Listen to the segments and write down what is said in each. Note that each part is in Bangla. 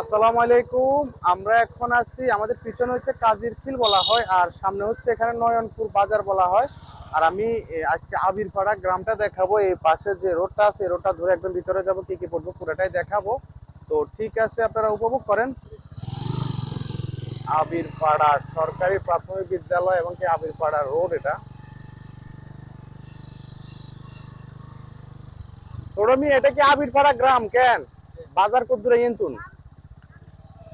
আসসালামু আলাইকুম। আমরা এখন আছি, আমাদের পিছনে হচ্ছে কাজীর ফিল বলা হয়, আর সামনে হচ্ছে এখানে নয়নপুর বাজার বলা হয়। আর আমি আজকে আবিরপাড়া গ্রামটা দেখাবো, এই পাশে যে রোডটা আছে রোডটা ধরে একদম ভিতরে যাব, কি কি পড়ব পুরোটাই দেখাবো। তো ঠিক আছে, আপনারা উপভোগ করেন। আবিরপাড়া সরকারি প্রাথমিক বিদ্যালয় এবং কি আবিরপাড়া রোড এটা। ছোড়মি এটা কি আবিরপাড়া গ্রাম, কেন? বাজার কত দূরে ইন্তুন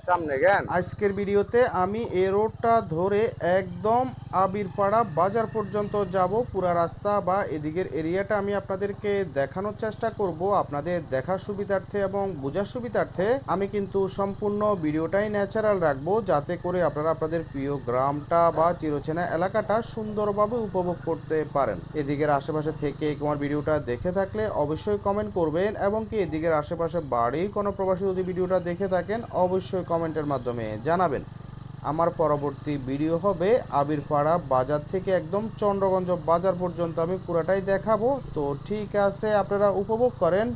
সামনে আজকের ভিডিওতে আমি এ রোডটা ধরে একদম আবিরপাড়া বাজার পর্যন্ত যাব, পুরা রাস্তা বা এদিকের এরিয়াটা আমি আপনাদেরকে দেখানোর চেষ্টা করব, আপনাদের দেখার সুবিধার্থে এবং বোঝার সুবিধার্থে। আমি কিন্তু সম্পূর্ণ ভিডিওটাই ন্যাচারাল রাখব, যাতে করে আপনারা আপনাদের প্রিয় গ্রামটা বা চিরচেনা এলাকাটা সুন্দরভাবে উপভোগ করতে পারেন। এদিকের আশেপাশে থেকে তোমার ভিডিওটা দেখে থাকলে অবশ্যই কমেন্ট করবেন এবং কি এদিকের আশেপাশে বাড়ি কোনো প্রবাসী যদি ভিডিওটা দেখে থাকেন, অবশ্যই কমেন্টের মাধ্যমে জানাবেন। আমার পরবর্তী ভিডিও হবে আবিরপাড়া বাজার থেকে একদম চন্দ্রগঞ্জ বাজার পর্যন্ত আমি পুরাটাই দেখাবো। তো ঠিক আছে, আপনারা উপভোগ করেন।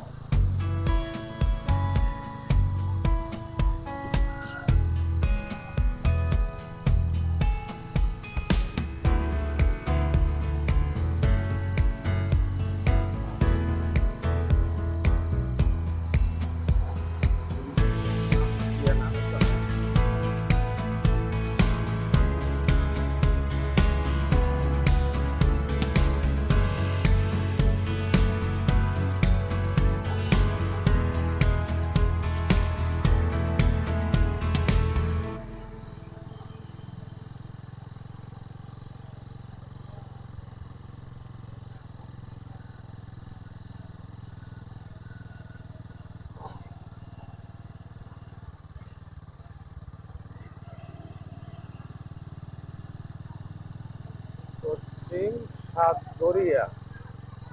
পশ্চিম সাতগড়িয়া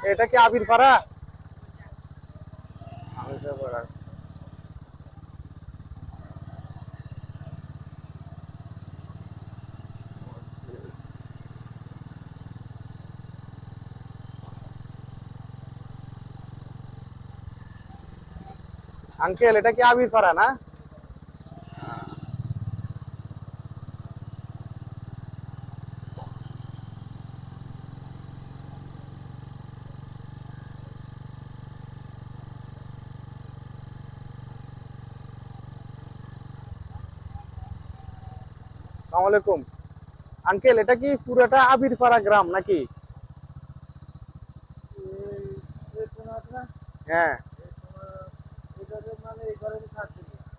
এটা কি আবিরপাড়া আবিরপাড়া আঙ্কেল এটা কি আবিরপাড়া না? আসসালামু আলাইকুম। আঙ্কেল এটা কি পুরোটা আবিরপাড়া গ্রাম নাকি? হ্যাঁ।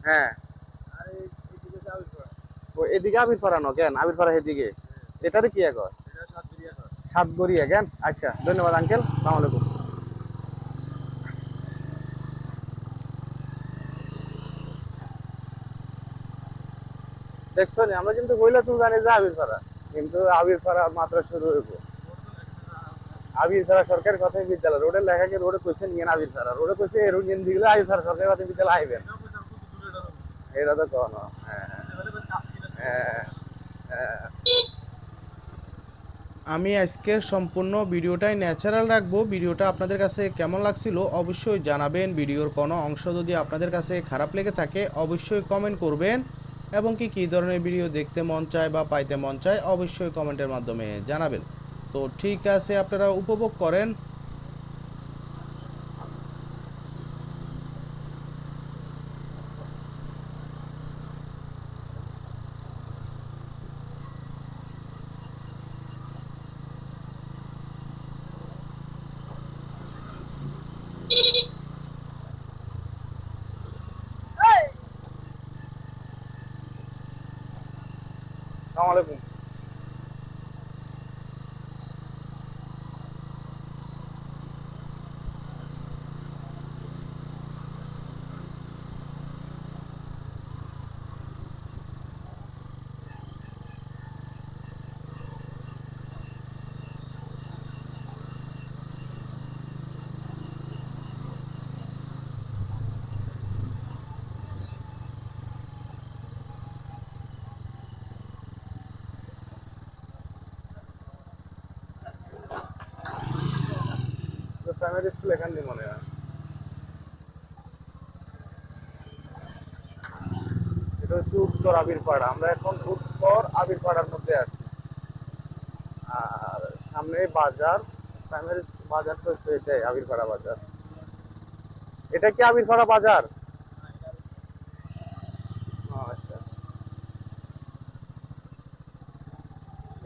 হ্যাঁ। ও এদিকে আবিরপাড়া ন কেন? আবিরপাড়া এদিকে এটারে কি এখন সাতগড়িয়া কেন? আচ্ছা ধন্যবাদ আঙ্কেল। সালাম আলাইকুম। দেখছ আমরা কিন্তু বইলে তুমি জানি যে আবিরপাড়া কিন্তু আবির আবিরপাড়া মাত্র শুরু হইব। আবিরপাড়া সরকারি প্রাথমিক বিদ্যালয়। রোডের লেখাকে রোডে কইছে নিয়ে আবিরপাড়া রোডে কইছে এরকম নিয়ে দিলে আবিরপাড়া সরকারি প্রাথমিক বিদ্যালয় আইবেন। এটা তো কখনো হ্যাঁ হ্যাঁ। হ্যাঁ আমি আজকের সম্পূর্ণ ভিডিওটাই ন্যাচারাল রাখব। ভিডিওটা আপনাদের কাছে কেমন লাগছিল অবশ্যই জানাবেন। ভিডিওর কোনো অংশ যদি আপনাদের কাছে খারাপ লেগে থাকে, অবশ্যই কমেন্ট করবেন। এবং কি কী ধরনের ভিডিও দেখতে মন চায় বা পাইতে মন চায় অবশ্যই কমেন্টের মাধ্যমে জানাবেন। তো ঠিক আছে, আপনারা উপভোগ করেন। সালাম আলাইকুম প্রাইমারি স্কুল এখান দিয়ে মনে হয়। এটা হচ্ছে উত্তর আবিরপাড়া। আমরা এখন উত্তর আবিরপাড়ার মধ্যে আছি। আর সামনে বাজার প্রাইমারি বাজার তো হচ্ছে এটাই, আবিরপাড়া বাজার। এটা কি আবিরপাড়া বাজার? আচ্ছা।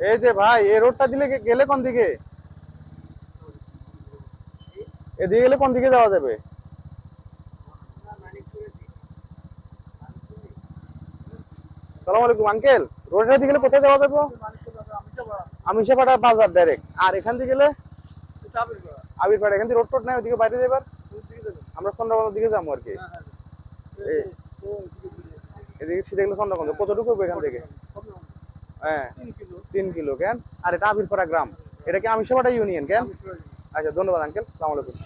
এই যে ভাই, এই রোডটা দিলে গেলে কোন দিকে? এদিকে গেলে কোন দিকে যাওয়া যাবে? সালাম আলাইকুম, আঙ্কেল। রোডের দিকে গেলে কোথায় যাওয়া বাজার ডাইরেক্ট আর এখান থেকে গেলে? আবিরপাড়া। এখান থেকে রোড টোড নাই ওদিকে বাইরে যাবার আমরা চন্দ্রগঞ্জের দিকে যাব আর কি। এদিকে সিধে কতটুকু হবে এখান থেকে? হ্যাঁ তিন কিলো, কেন? আর এটা আবিরপাড়া গ্রাম। এটা কি আমিষাপাড়া ইউনিয়ন, কেন? আচ্ছা ধন্যবাদ, আঙ্কেল। সালাম আলাইকুম। ওকে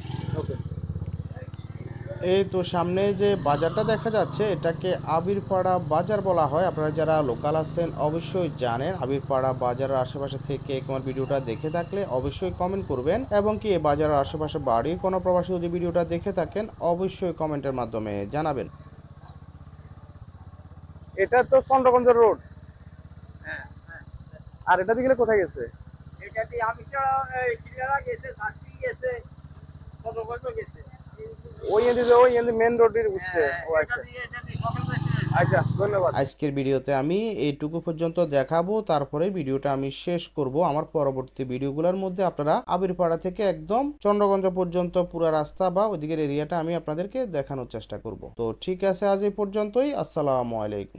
এই তো সামনে যে বাজারটা দেখা যাচ্ছে এটাকে আবিরপাড়া বাজার বলা হয়। আপনারা যারা লোকাল আছেন অবশ্যই জানেন আবিরপাড়া বাজারের আশেপাশে থেকে আমার ভিডিওটা দেখে থাকলে অবশ্যই কমেন্ট করবেন এবং কি এই বাজারের আশেপাশে বাড়ি কোনো প্রবাসী যদি ভিডিওটা দেখে থাকেন অবশ্যই কমেন্টের মাধ্যমে জানাবেন। এটা তো চন্দ্রগঞ্জের রোড। আর এটা গেলে কোথায় গেছে? এটা দিয়ে আমি গেছে গেছে গেছে। ওই এন্দি ওই এন্দি মেন রোডের উঠছে ও আচ্ছা। আচ্ছা ধন্যবাদ। আজকের ভিডিওতে আমি এইটুকু পর্যন্ত দেখাবো তারপরে ভিডিওটা আমি শেষ করব। আমার পরবর্তী ভিডিওগুলোর মধ্যে আপনারা আবিরপাড়া থেকে একদম চন্দ্রগঞ্জ পর্যন্ত পুরো রাস্তা বা ওইদিকের এরিয়াটা আমি আপনাদেরকে দেখানোর চেষ্টা করব। তো ঠিক আছে আজ এই পর্যন্তই। আসসালামু আলাইকুম।